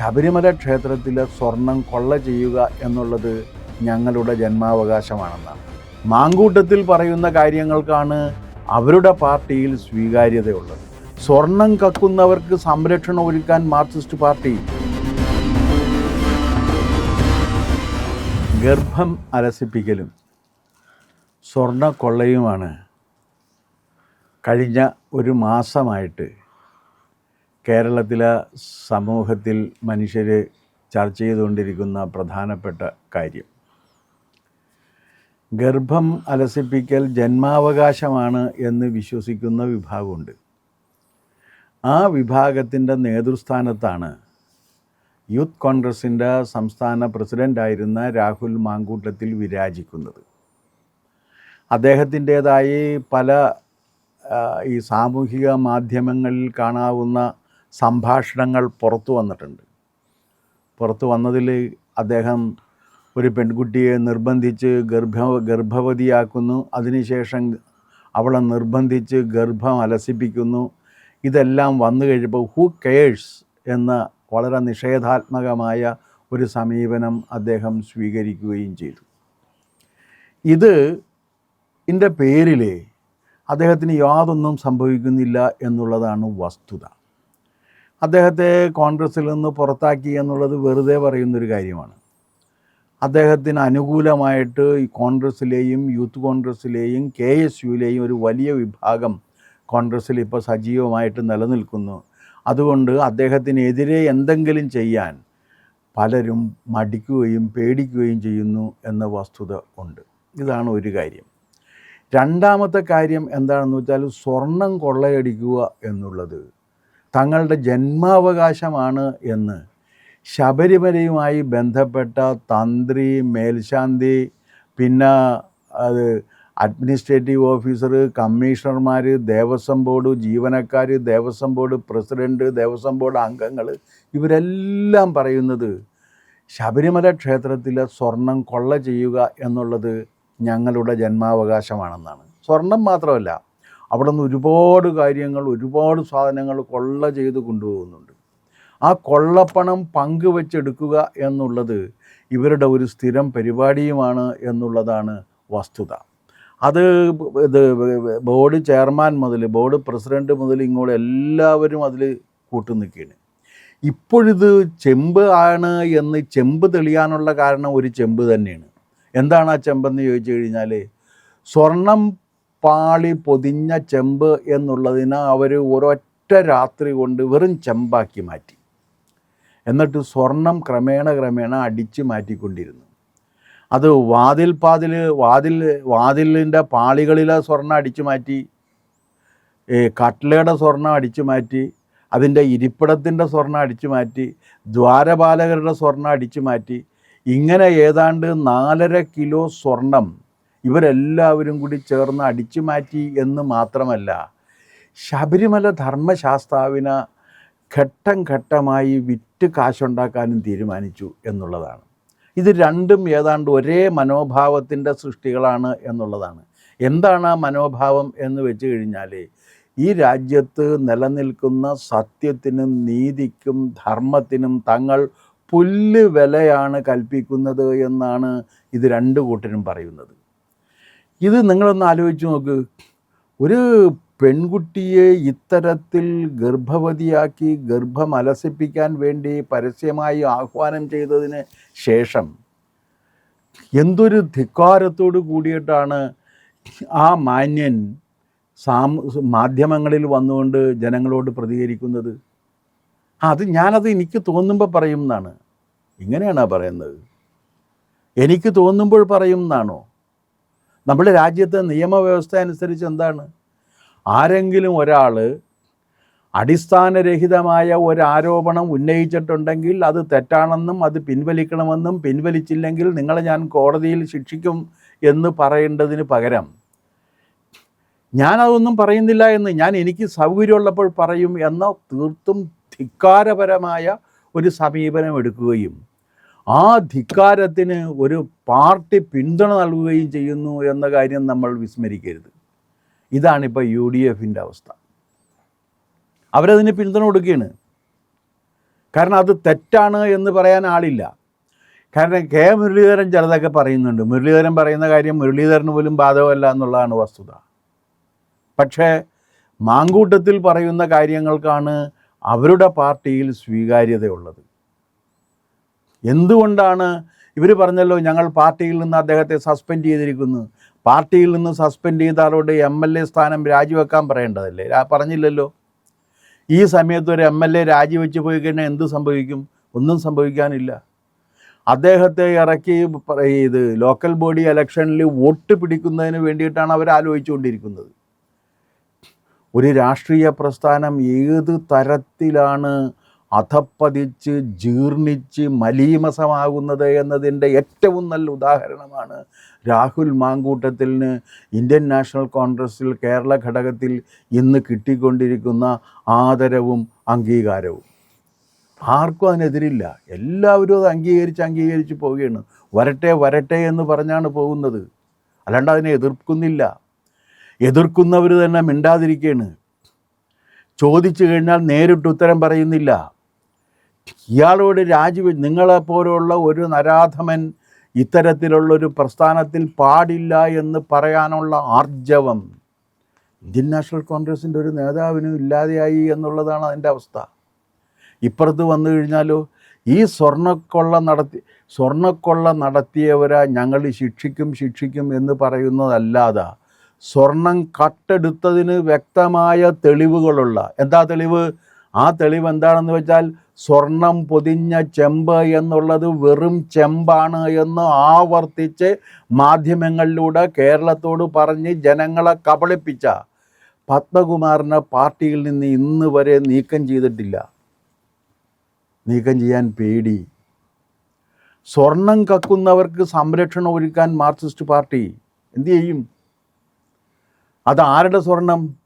ശബരിമല ക്ഷേത്രത്തിലെ സ്വർണം കൊള്ള ചെയ്യുക എന്നുള്ളത് ഞങ്ങളുടെ ജന്മാവകാശമാണെന്നാണ്. മാങ്കൂട്ടത്തിൽ പറയുന്ന കാര്യങ്ങൾക്കാണ് അവരുടെ പാർട്ടിയിൽ സ്വീകാര്യതയുള്ളത്. സ്വർണം കക്കുന്നവർക്ക് സംരക്ഷണം ഒരുക്കാൻ മാർക്സിസ്റ്റ് പാർട്ടി ഗർഭം അലസിപ്പിക്കലും സ്വർണ കൊള്ളയുമാണ് കഴിഞ്ഞ ഒരു മാസമായിട്ട് കേരളത്തിലെ സമൂഹത്തിൽ മനുഷ്യർ ചർച്ച ചെയ്തുകൊണ്ടിരിക്കുന്ന പ്രധാനപ്പെട്ട കാര്യം. ഗർഭം അലസിപ്പിക്കൽ ജന്മാവകാശമാണ് എന്ന് വിശ്വസിക്കുന്ന വിഭാഗമുണ്ട്. ആ വിഭാഗത്തിന്റെ നേതൃസ്ഥാനത്താണ് യൂത്ത് കോൺഗ്രസിന്റെ സംസ്ഥാന പ്രസിഡന്റായിരുന്ന രാഹുൽ മാങ്കൂട്ടത്തിൽ വിരാജിക്കുന്നത്. അദ്ദേഹത്തിന്റേതായി പല ഈ സാമൂഹിക മാധ്യമങ്ങളിൽ കാണാവുന്ന സംഭാഷണങ്ങൾ പുറത്തു വന്നിട്ടുണ്ട്. പുറത്തു വന്നതിൽ അദ്ദേഹം ഒരു പെൺകുട്ടിയെ നിർബന്ധിച്ച് ഗർഭ ഗർഭവതിയാക്കുന്നു. അതിനുശേഷം അവളെ നിർബന്ധിച്ച് ഗർഭം അലസിപ്പിക്കുന്നു. ഇതെല്ലാം വന്നു കഴിയുമ്പോൾ ഹൂ കെയേഴ്സ് എന്ന വളരെ നിഷേധാത്മകമായ ഒരു സമീപനം അദ്ദേഹം സ്വീകരിക്കുകയും ചെയ്തു. ഇത് ഇതിന്റെ പേരിൽ അദ്ദേഹത്തിന് യാതൊന്നും സംഭവിക്കുന്നില്ല എന്നുള്ളതാണ് വസ്തുത. അദ്ദേഹത്തെ കോൺഗ്രസ്സിൽ നിന്ന് പുറത്താക്കി എന്നുള്ളത് വെറുതെ പറയുന്നൊരു കാര്യമാണ്. അദ്ദേഹത്തിന് അനുകൂലമായിട്ട് കോൺഗ്രസ്സിലെയും യൂത്ത് കോൺഗ്രസ്സിലെയും കെ എസ് യുവിലെയും ഒരു വലിയ വിഭാഗം കോൺഗ്രസ്സിൽ ഇപ്പോൾ സജീവമായിട്ട് നിലനിൽക്കുന്നു. അതുകൊണ്ട് അദ്ദേഹത്തിനെതിരെ എന്തെങ്കിലും ചെയ്യാൻ പലരും മടിക്കുകയും പേടിക്കുകയും ചെയ്യുന്നു എന്ന വസ്തുത ഉണ്ട്. ഇതാണ് ഒരു കാര്യം. രണ്ടാമത്തെ കാര്യം എന്താണെന്ന് വെച്ചാൽ സ്വർണം കൊള്ളയടിക്കുക എന്നുള്ളത് തങ്ങളുടെ ജന്മാവകാശമാണ് എന്ന്. ശബരിമലയുമായി ബന്ധപ്പെട്ട തന്ത്രി മേൽശാന്തി പിന്നെ അത് അഡ്മിനിസ്ട്രേറ്റീവ് ഓഫീസർ കമ്മീഷണർമാർ ദേവസ്വം ബോർഡ് ജീവനക്കാർ Devaswom board president Devaswom board അംഗങ്ങൾ ഇവരെല്ലാം പറയുന്നത് ശബരിമല ക്ഷേത്രത്തിലെ സ്വർണം കൊള്ള ചെയ്യുക എന്നുള്ളത് ഞങ്ങളുടെ ജന്മാവകാശമാണെന്നാണ്. സ്വർണം മാത്രമല്ല അവിടെ നിന്ന് ഒരുപാട് കാര്യങ്ങൾ ഒരുപാട് സാധനങ്ങൾ കൊള്ള ചെയ്ത് കൊണ്ടുപോകുന്നുണ്ട്. ആ കൊള്ളപ്പണം പങ്കുവെച്ചെടുക്കുക എന്നുള്ളത് ഇവരുടെ ഒരു സ്ഥിരം പരിപാടിയുമാണ് എന്നുള്ളതാണ് വസ്തുത. അത് ഇത് ബോർഡ് ചെയർമാൻ മുതൽ ബോർഡ് പ്രസിഡന്റ് മുതൽ ഇങ്ങോട്ട് എല്ലാവരും അതിൽ കൂട്ടു നിൽക്കുകയാണ്. ഇപ്പോഴിത് ചെമ്പ് ആണ് എന്ന് ചെമ്പ് തെളിയാനുള്ള കാരണം ഒരു ചെമ്പ് തന്നെയാണ്. എന്താണ് ആ ചെമ്പെന്ന് ചോദിച്ചു കഴിഞ്ഞാൽ സ്വർണം പാളി പൊതിഞ്ഞ ചെമ്പ് എന്നുള്ളതിന് അവർ ഒരൊറ്റ രാത്രി കൊണ്ട് വെറും ചെമ്പാക്കി മാറ്റി. എന്നിട്ട് സ്വർണം ക്രമേണ ക്രമേണ അടിച്ച് മാറ്റിക്കൊണ്ടിരുന്നു. അത് വാതിൽ പാതിൽ വാതിൽ വാതിലിന്റെ പാളികളിലെ സ്വർണം അടിച്ചു മാറ്റി കട്ട്ലയുടെ സ്വർണം അടിച്ചു മാറ്റി അതിന്റെ ഇരിപ്പിടത്തിന്റെ സ്വർണം അടിച്ചു മാറ്റി ദ്വാരപാലകരുടെ സ്വർണം അടിച്ചു മാറ്റി ഇങ്ങനെ ഏതാണ്ട് നാലര കിലോ സ്വർണം ഇവരെല്ലാവരും കൂടി ചേർന്ന് അടിച്ചു മാറ്റി എന്ന് മാത്രമല്ല ശബരിമല ധർമ്മശാസ്താവിന് ഘട്ടം ഘട്ടമായി വിറ്റ് കാശുണ്ടാക്കാനും തീരുമാനിച്ചു എന്നുള്ളതാണ്. ഇത് രണ്ടും ഏതാണ്ട് ഒരേ മനോഭാവത്തിന്റെ സൃഷ്ടികളാണ് എന്നുള്ളതാണ്. എന്താണ് ആ മനോഭാവം എന്ന് വെച്ച് കഴിഞ്ഞാൽ ഈ രാജ്യത്ത് നിലനിൽക്കുന്ന സത്യത്തിനും നീതിക്കും ധർമ്മത്തിനും തങ്ങൾ പുല്ല് വിലയാണ് കൽപ്പിക്കുന്നത് എന്നാണ് ഇത് രണ്ട് കൂട്ടരും പറയുന്നത്. ഇത് നിങ്ങളൊന്ന് ആലോചിച്ച് നോക്ക്. ഒരു പെൺകുട്ടിയെ ഇത്തരത്തിൽ ഗർഭവതിയാക്കി ഗർഭം അലസിപ്പിക്കാൻ വേണ്ടി പരസ്യമായി ആഹ്വാനം ചെയ്തതിന് ശേഷം എന്തൊരു ധിക്കാരത്തോട് കൂടിയിട്ടാണ് ആ മാന്യൻ സാം മാധ്യമങ്ങളിൽ വന്നുകൊണ്ട് ജനങ്ങളോട് പ്രതികരിക്കുന്നത്? അത് ഞാനത് എനിക്ക് തോന്നുമ്പോൾ പറയും എന്നാണ് ഇങ്ങനെയാണ് പറയുന്നത്. എനിക്ക് തോന്നുമ്പോൾ പറയും എന്നാണോ നമ്മുടെ രാജ്യത്തെ നിയമവ്യവസ്ഥ അനുസരിച്ച് എന്താണ്? ആരെങ്കിലും ഒരാൾ അടിസ്ഥാനരഹിതമായ ഒരു ആരോപണം ഉന്നയിച്ചിട്ടുണ്ടെങ്കിൽ അത് തെറ്റാണെന്നും അത് പിൻവലിക്കണമെന്നും പിൻവലിച്ചില്ലെങ്കിൽ നിങ്ങളെ ഞാൻ കോടതിയിൽ ശിക്ഷിക്കും എന്ന് പറയേണ്ടതിന് പകരം ഞാനതൊന്നും പറയുന്നില്ല എന്ന് ഞാൻ എനിക്ക് സൗകര്യമുള്ളപ്പോൾ പറയും എന്ന തീർത്തും ധിക്കാരപരമായ ഒരു സമീപനം എടുക്കുകയും ആ ധിക്കാരത്തിന് ഒരു പാർട്ടി പിന്തുണ നൽകുകയും ചെയ്യുന്നു എന്ന കാര്യം നമ്മൾ വിസ്മരിക്കരുത്. ഇതാണിപ്പോൾ യു ഡി എഫിന്റെ അവസ്ഥ. അവരതിന് പിന്തുണ കൊടുക്കുകയാണ്. കാരണം അത് തെറ്റാണ് എന്ന് പറയാൻ ആളില്ല. കാരണം കെ മുരളീധരൻ ചിലതൊക്കെ പറയുന്നുണ്ട്. മുരളീധരൻ പറയുന്ന കാര്യം മുരളീധരന് പോലും ബാധകമല്ല എന്നുള്ളതാണ് വസ്തുത. പക്ഷേ മാങ്കൂട്ടത്തിൽ പറയുന്ന കാര്യങ്ങൾക്കാണ് അവരുടെ പാർട്ടിയിൽ സ്വീകാര്യതയുള്ളത്. എന്തുകൊണ്ടാണ് ഇവർ പറഞ്ഞല്ലോ ഞങ്ങൾ പാർട്ടിയിൽ നിന്ന് അദ്ദേഹത്തെ സസ്പെൻഡ് ചെയ്തിരിക്കുന്നു. പാർട്ടിയിൽ നിന്ന് സസ്പെൻഡ് ചെയ്ത ആളോട് എം എൽ എ സ്ഥാനം രാജിവെക്കാൻ പറയേണ്ടതല്ലേ? പറഞ്ഞില്ലല്ലോ. ഈ സമയത്ത് ഒരു എം എൽ എ രാജിവെച്ച് പോയി കഴിഞ്ഞാൽ എന്ത് സംഭവിക്കും? ഒന്നും സംഭവിക്കാനില്ല. അദ്ദേഹത്തെ ഇറക്കി ഇത് ലോക്കൽ ബോഡി ഇലക്ഷനിൽ വോട്ട് പിടിക്കുന്നതിന് വേണ്ടിയിട്ടാണ് അവർ ആലോചിച്ചുകൊണ്ടിരിക്കുന്നത്. ഒരു രാഷ്ട്രീയ പ്രസ്ഥാനം ഏത് തരത്തിലാണ് അധപ്പതിച്ച് ജീർണിച്ച് മലീമസമാകുന്നത് എന്നതിന്റെ ഏറ്റവും നല്ല ഉദാഹരണമാണ് രാഹുൽ മാങ്കൂട്ടത്തിന് ഇന്ത്യൻ നാഷണൽ കോൺഗ്രസിൽ കേരള ഘടകത്തിൽ ഇന്ന് കിട്ടിക്കൊണ്ടിരിക്കുന്ന ആദരവും അംഗീകാരവും. ആർക്കും അതിനെതിരില്ല. എല്ലാവരും അത് അംഗീകരിച്ച് അംഗീകരിച്ച് പോവുകയാണ്. വരട്ടെ വരട്ടെ എന്ന് പറഞ്ഞാണ് പോകുന്നത്. അല്ലാണ്ട് അതിനെ എതിർക്കുന്നില്ല. എതിർക്കുന്നവർ തന്നെ മിണ്ടാതിരിക്കുകയാണ്. ചോദിച്ചു കഴിഞ്ഞാൽ നേരിട്ട് ഉത്തരം പറയുന്നില്ല. ഇയാളോട് രാജി നിങ്ങളെപ്പോലുള്ള ഒരു നരാധമൻ ഇത്തരത്തിലുള്ളൊരു പ്രസ്ഥാനത്തിൽ പാടില്ല എന്ന് പറയാനുള്ള ആർജവം ഇന്ത്യൻ നാഷണൽ കോൺഗ്രസിന്റെ ഒരു നേതാവിനും ഇല്ലാതെയായി എന്നുള്ളതാണ് അതിന്റെ അവസ്ഥ. ഇപ്പുറത്ത് വന്നു കഴിഞ്ഞാലോ ഈ സ്വർണക്കൊള്ള നടത്തി സ്വർണക്കൊള്ള നടത്തിയവരെ ഞങ്ങൾ ശിക്ഷിക്കും ശിക്ഷിക്കും എന്ന് പറയുന്നതല്ലാതെ സ്വർണം കട്ടെടുത്തതിന് വ്യക്തമായ തെളിവുകളുള്ള എന്താ തെളിവ്? ആ തെളിവ് എന്താണെന്ന് വെച്ചാൽ സ്വർണം പൊതിഞ്ഞ ചെമ്പ് എന്നുള്ളത് വെറും ചെമ്പാണ് എന്ന് ആവർത്തിച്ച് മാധ്യമങ്ങളിലൂടെ കേരളത്തോട് പറഞ്ഞ് ജനങ്ങളെ കബളിപ്പിച്ച പത്മകുമാറിനെ പാർട്ടിയിൽ നിന്ന് ഇന്ന് വരെ നീക്കം ചെയ്തിട്ടില്ല. നീക്കം ചെയ്യാൻ പേടി. സ്വർണം കക്കുന്നവർക്ക് സംരക്ഷണം ഒരുക്കാൻ മാർക്സിസ്റ്റ് പാർട്ടി എന്തു ചെയ്യും? അത് ആരുടെ സ്വർണം?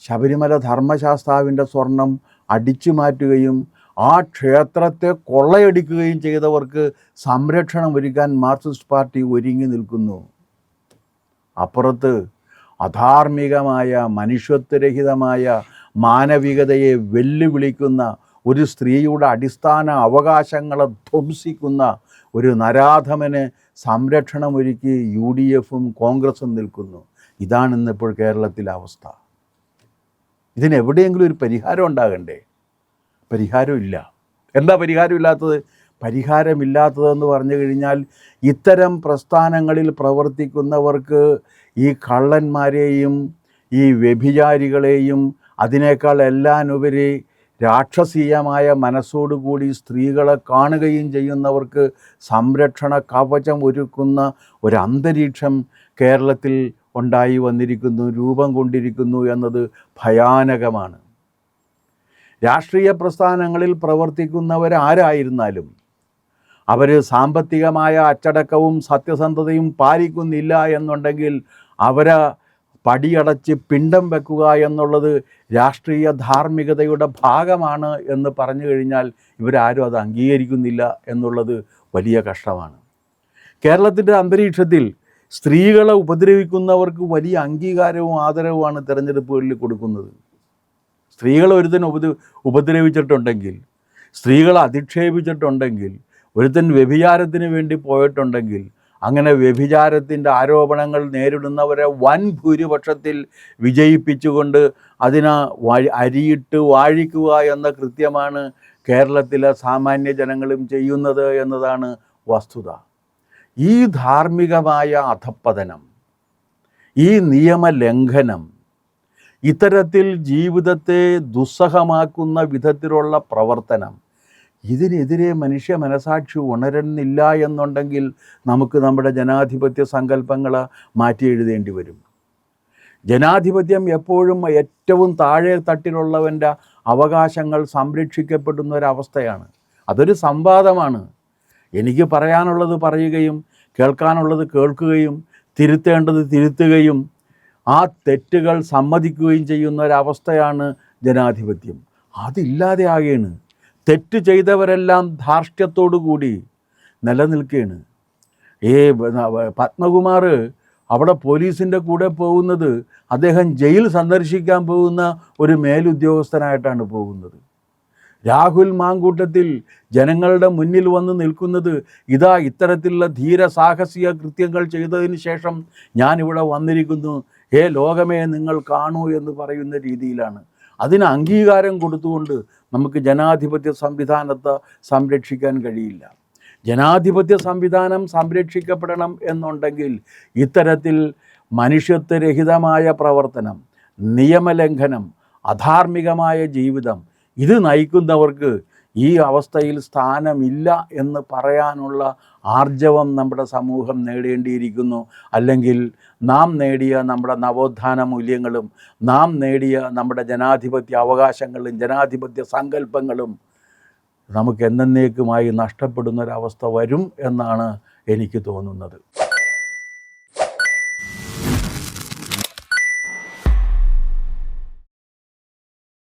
ശബരിമല ധർമ്മശാസ്താവിന്റെ സ്വർണം അടിച്ചു മാറ്റുകയും ആ ക്ഷേത്രത്തെ കൊള്ളയടിക്കുകയും ചെയ്തവർക്ക് സംരക്ഷണം ഒരുക്കാൻ മാർക്സിസ്റ്റ് പാർട്ടി ഒരുങ്ങി നിൽക്കുന്നു. അപ്പുറത്ത് അധാർമികമായ മനുഷ്യത്വരഹിതമായ മാനവികതയെ വെല്ലുവിളിക്കുന്ന ഒരു സ്ത്രീയുടെ അടിസ്ഥാന അവകാശങ്ങളെ ധ്വംസിക്കുന്ന ഒരു നരാധമന് സംരക്ഷണമൊരുക്കി യു ഡി എഫും കോൺഗ്രസും നിൽക്കുന്നു. ഇതാണ് ഇന്നിപ്പോൾ കേരളത്തിലെ അവസ്ഥ. ഇതിന് എവിടെയെങ്കിലും ഒരു പരിഹാരം ഉണ്ടാകണ്ടേ? പരിഹാരമില്ല. എന്താ പരിഹാരമില്ലാത്തത്? പരിഹാരമില്ലാത്തതെന്ന് പറഞ്ഞു കഴിഞ്ഞാൽ ഇത്തരം പ്രസ്ഥാനങ്ങളിൽ പ്രവർത്തിക്കുന്നവർക്ക് ഈ കള്ളന്മാരെയും ഈ വ്യഭിചാരികളെയും അതിനേക്കാൾ എല്ലാനുപരി രാക്ഷസീയമായ മനസ്സോടുകൂടി സ്ത്രീകളെ കാണുകയും ചെയ്യുന്നവർക്ക് സംരക്ഷണ കവചം ഒരുക്കുന്ന ഒരു അന്തരീക്ഷം കേരളത്തിൽ ഉണ്ടായി വന്നിരിക്കുന്നു രൂപം കൊണ്ടിരിക്കുന്നു എന്നത് ഭയാനകമാണ്. രാഷ്ട്രീയ പ്രസ്ഥാനങ്ങളിൽ പ്രവർത്തിക്കുന്നവരാരായിരുന്നാലും അവർ സാമ്പത്തികമായ അച്ചടക്കവും സത്യസന്ധതയും പാലിക്കുന്നില്ല എന്നുണ്ടെങ്കിൽ അവരെ പടിയടച്ച് പിണ്ടം വെക്കുക എന്നുള്ളത് രാഷ്ട്രീയ ധാർമ്മികതയുടെ ഭാഗമാണ് എന്ന് പറഞ്ഞു കഴിഞ്ഞാൽ ഇവരാരും അത് അംഗീകരിക്കുന്നില്ല എന്നുള്ളത് വലിയ കഷ്ടമാണ്. കേരളത്തിന്റെ അന്തരീക്ഷത്തിൽ സ്ത്രീകളെ ഉപദ്രവിക്കുന്നവർക്ക് വലിയ അംഗീകാരവും ആദരവുമാണ് തിരഞ്ഞെടുപ്പുകളിൽ കൊടുക്കുന്നത്. സ്ത്രീകളെ ഒരുത്തൻ ഉപദ്ര ഉപദ്രവിച്ചിട്ടുണ്ടെങ്കിൽ സ്ത്രീകളെ അധിക്ഷേപിച്ചിട്ടുണ്ടെങ്കിൽ ഒരുത്തൻ വ്യഭിചാരത്തിന് വേണ്ടി പോയിട്ടുണ്ടെങ്കിൽ അങ്ങനെ വ്യഭിചാരത്തിന്റെ ആരോപണങ്ങൾ നേരിടുന്നവരെ വൻ ഭൂരിപക്ഷത്തിൽ വിജയിപ്പിച്ചുകൊണ്ട് അതിനെ അരിയിട്ട് വാഴിക്കുക എന്ന കൃത്യമാണ് കേരളത്തിലെ സാമാന്യ ജനങ്ങളും ചെയ്യുന്നത് എന്നതാണ് വസ്തുത. ഈ ധാർമ്മികമായ അധപ്പതനം ഈ നിയമലംഘനം ഇത്തരത്തിൽ ജീവിതത്തെ ദുസ്സഹമാക്കുന്ന വിധത്തിലുള്ള പ്രവർത്തനം ഇതിനെതിരെ മനുഷ്യ മനസാക്ഷി ഉണരുന്നില്ല എന്നുണ്ടെങ്കിൽ നമുക്ക് നമ്മുടെ ജനാധിപത്യ സങ്കല്പങ്ങൾ മാറ്റി എഴുതേണ്ടി വരും. ജനാധിപത്യം എപ്പോഴും ഏറ്റവും താഴെ തട്ടിലുള്ളവന്റെ അവകാശങ്ങൾ സംരക്ഷിക്കപ്പെടുന്ന ഒരവസ്ഥയാണ് അതൊരു സംവാദമാണ്. എനിക്ക് പറയാനുള്ളത് പറയുകയും കേൾക്കാനുള്ളത് കേൾക്കുകയും തിരുത്തേണ്ടത് തിരുത്തുകയും ആ തെറ്റുകൾ സമ്മതിക്കുകയും ചെയ്യുന്ന ഒരവസ്ഥയാണ് ജനാധിപത്യം. അതില്ലാതെ ആകേണ് തെറ്റ് ചെയ്തവരെല്ലാം ധാർഷ്ട്യത്തോടു കൂടി നിലനിൽക്കുകയാണ് ഏ പത്മകുമാർ അവിടെ പോലീസിന്റെ കൂടെ പോകുന്നത് അദ്ദേഹം ജയിൽ സന്ദർശിക്കാൻ പോകുന്ന ഒരു മേലുദ്യോഗസ്ഥനായിട്ടാണ് പോകുന്നത്. രാഹുൽ മാങ്കൂട്ടത്തിൽ ജനങ്ങളുടെ മുന്നിൽ വന്ന് നിൽക്കുന്നത് ഇതാ ഇത്തരത്തിലുള്ള ധീര സാഹസിക കൃത്യങ്ങൾ ചെയ്തതിന് ശേഷം ഞാനിവിടെ വന്നിരിക്കുന്നു. ഹേ ലോകമേ നിങ്ങൾ കാണൂ എന്ന് പറയുന്ന രീതിയിലാണ്. അതിന് അംഗീകാരം കൊടുത്തുകൊണ്ട് നമുക്ക് ജനാധിപത്യ സംവിധാനത്തെ സംരക്ഷിക്കാൻ കഴിയില്ല. ജനാധിപത്യ സംവിധാനം സംരക്ഷിക്കപ്പെടണം എന്നുണ്ടെങ്കിൽ ഇത്തരത്തിൽ മനുഷ്യത്വരഹിതമായ പ്രവർത്തനം നിയമലംഘനം അധാർമികമായ ജീവിതം ഇത് നയിക്കുന്നവർക്ക് ഈ അവസ്ഥയിൽ സ്ഥാനമില്ല എന്ന് പറയാനുള്ള ആർജവം നമ്മുടെ സമൂഹം നേടേണ്ടിയിരിക്കുന്നു. അല്ലെങ്കിൽ നാം നേടിയ നമ്മുടെ നവോത്ഥാന മൂല്യങ്ങളും നാം നേടിയ നമ്മുടെ ജനാധിപത്യ അവകാശങ്ങളും ജനാധിപത്യ സങ്കല്പങ്ങളും നമുക്ക് എന്നേക്കുമായി നഷ്ടപ്പെടുന്നൊരവസ്ഥ വരും എന്നാണ് എനിക്ക് തോന്നുന്നത്.